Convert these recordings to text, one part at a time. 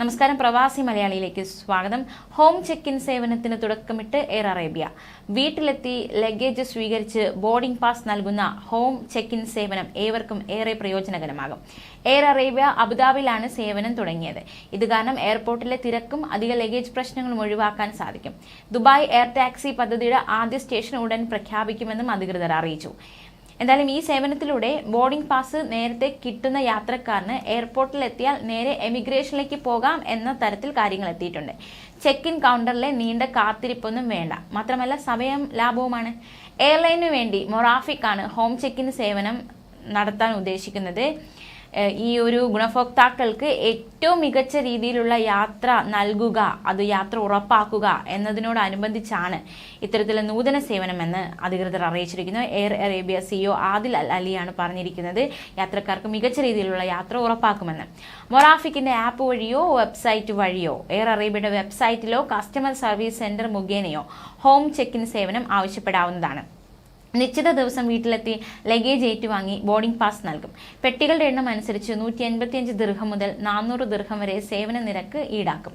നമസ്കാരം പ്രവാസി മലയാളിയിലേക്ക് സ്വാഗതം. ഹോം ചെക്ക് ഇൻ സേവനത്തിന് തുടക്കമിട്ട് എയർ അറേബ്യ. വീട്ടിലെത്തി ലഗേജ് സ്വീകരിച്ച് ബോർഡിംഗ് പാസ് നൽകുന്ന ഹോം ചെക്ക് ഇൻ സേവനം ഏവർക്കും ഏറെ പ്രയോജനകരമാകും. എയർ അറേബ്യ അബുദാബിയിലാണ് സേവനം തുടങ്ങിയത്. ഇത് കാരണം എയർപോർട്ടിലെ തിരക്കും അധിക ലഗേജ് പ്രശ്നങ്ങളും ഒഴിവാക്കാൻ സാധിക്കും. ദുബായ് എയർ ടാക്സി പദ്ധതിയുടെ ആദ്യ സ്റ്റേഷൻ ഉടൻ പ്രഖ്യാപിക്കുമെന്നും അധികൃതർ അറിയിച്ചു. എന്തായാലും ഈ സേവനത്തിലൂടെ ബോർഡിംഗ് പാസ് നേരത്തെ കിട്ടുന്ന യാത്രക്കാരന് എയർപോർട്ടിൽ എത്തിയാൽ നേരെ എമിഗ്രേഷനിലേക്ക് പോകാം എന്ന തരത്തിൽ കാര്യങ്ങൾ എത്തിയിട്ടുണ്ട് ചെക്ക് ഇൻ കൗണ്ടറിലെ നീണ്ട കാത്തിരിപ്പൊന്നും വേണ്ട. മാത്രമല്ല സമയം ലാഭവുമാണ്. എയർലൈനു വേണ്ടി മൊറാഫിക്കാണ് ഹോം ചെക്കിൻ സേവനം നടത്താൻ ഉദ്ദേശിക്കുന്നത്. ഈ ഒരു ഗുണഭോക്താക്കൾക്ക് ഏറ്റവും മികച്ച രീതിയിലുള്ള യാത്ര നൽകുക അത് യാത്ര ഉറപ്പാക്കുക എന്നതിനോടനുബന്ധിച്ചാണ് ഇത്തരത്തിൽ നൂതന സേവനമെന്ന് അധികൃതർ അറിയിച്ചിരിക്കുന്നു. Air Arabia CEO Adel al അലിയാണ് പറഞ്ഞിരിക്കുന്നത്. യാത്രക്കാർക്ക് മികച്ച രീതിയിലുള്ള യാത്ര ഉറപ്പാക്കുമെന്ന്. മൊറാഫിക്കിന്റെ ആപ്പ് വഴിയോ വെബ്സൈറ്റ് വഴിയോ എയർ അറേബ്യയുടെ വെബ്സൈറ്റിലോ കസ്റ്റമർ സർവീസ് സെന്റർ മുഖേനയോ ഹോം ചെക്ക് ഇൻ സേവനം ആവശ്യപ്പെടാവുന്നതാണ്. നിശ്ചിത ദിവസം വീട്ടിലെത്തി ലഗേജ് ഏറ്റുവാങ്ങി ബോർഡിംഗ് പാസ് നൽകും. പെട്ടികളുടെ എണ്ണം അനുസരിച്ച് നൂറ്റി എൺപത്തിയഞ്ച് ദീർഘം മുതൽ നാനൂറ് ദീർഘം വരെ സേവന നിരക്ക് ഈടാക്കും.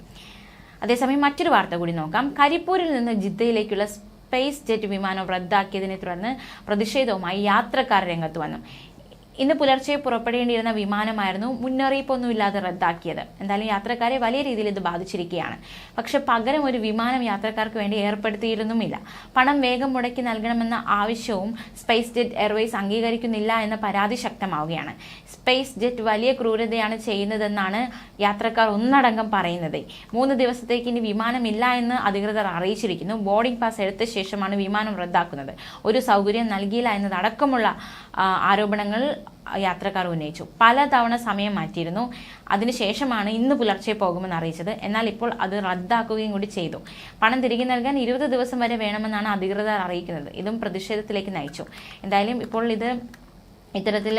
അതേസമയം മറ്റൊരു വാർത്ത കൂടി നോക്കാം. കരിപ്പൂരിൽ നിന്ന് ജിദ്ദയിലേക്കുള്ള സ്പേസ് ജെറ്റ് വിമാനം റദ്ദാക്കിയതിനെ തുടർന്ന് പ്രതിഷേധവുമായി യാത്രക്കാർ രംഗത്ത് വന്നു. ഇന്ന് പുലർച്ചെ പുറപ്പെടേണ്ടിയിരുന്ന വിമാനമായിരുന്നു മുന്നറിയിപ്പൊന്നുമില്ലാതെ റദ്ദാക്കിയത്. എന്തായാലും യാത്രക്കാരെ വലിയ രീതിയിൽ ഇത് ബാധിച്ചിരിക്കുകയാണ്. പക്ഷെ പകരം ഒരു വിമാനം യാത്രക്കാർക്ക് വേണ്ടി ഏർപ്പെടുത്തിയിരുന്നുമില്ല. പണം വേഗം മുടക്കി നൽകണമെന്ന ആവശ്യവും സ്പേസ് ജെറ്റ് എയർവേസ് അംഗീകരിക്കുന്നില്ല എന്ന പരാതി ശക്തമാവുകയാണ്. സ്പേസ് ജെറ്റ് വലിയ ക്രൂരതയാണ് ചെയ്യുന്നതെന്നാണ് യാത്രക്കാർ ഒന്നടങ്കം പറയുന്നത്. മൂന്ന് ദിവസത്തേക്ക് ഇനി വിമാനമില്ല എന്ന് അധികൃതർ അറിയിച്ചിരിക്കുന്നു. ബോർഡിംഗ് പാസ് എടുത്ത ശേഷമാണ് വിമാനം റദ്ദാക്കുന്നത്. ഒരു സൗകര്യം നൽകിയില്ല എന്നതടക്കമുള്ള ആരോപണങ്ങൾ യാത്രക്കാർ ഉന്നയിച്ചു. പലതവണ സമയം മാറ്റിയിരുന്നു. അതിനുശേഷമാണ് ഇന്ന് പുലർച്ചെ പോകുമെന്ന് അറിയിച്ചത്. എന്നാൽ ഇപ്പോൾ അത് റദ്ദാക്കുകയും കൂടി ചെയ്തു. പണം തിരികെ നൽകാൻ ഇരുപത് ദിവസം വരെ വേണമെന്നാണ് അധികൃതർ അറിയിക്കുന്നത്. ഇതും പ്രതിഷേധത്തിലേക്ക് നയിച്ചു. എന്തായാലും ഇപ്പോൾ ഇത് ഇത്തരത്തിൽ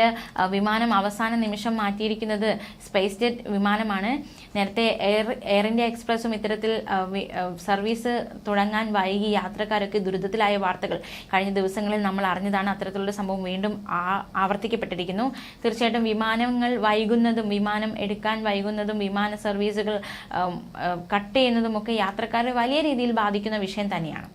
വിമാനം അവസാന നിമിഷം മാറ്റിയിരിക്കുന്നത് സ്പേസ് ജെറ്റ് വിമാനമാണ്. നേരത്തെ എയർ എയർ ഇന്ത്യ എക്സ്പ്രസും ഇത്തരത്തിൽ സർവീസ് തുടങ്ങാൻ വൈകി യാത്രക്കാരൊക്കെ ദുരിതത്തിലായ വാർത്തകൾ കഴിഞ്ഞ ദിവസങ്ങളിൽ നമ്മൾ അറിഞ്ഞതാണ്. അത്തരത്തിലുള്ള സംഭവം വീണ്ടും ആവർത്തിക്കപ്പെട്ടിരിക്കുന്നു. തീർച്ചയായിട്ടും വിമാനങ്ങൾ വൈകുന്നതും വിമാനം എടുക്കാൻ വൈകുന്നതും വിമാന സർവീസുകൾ കട്ട് ചെയ്യുന്നതും ഒക്കെ യാത്രക്കാരെ വലിയ രീതിയിൽ ബാധിക്കുന്ന വിഷയം തന്നെയാണ്.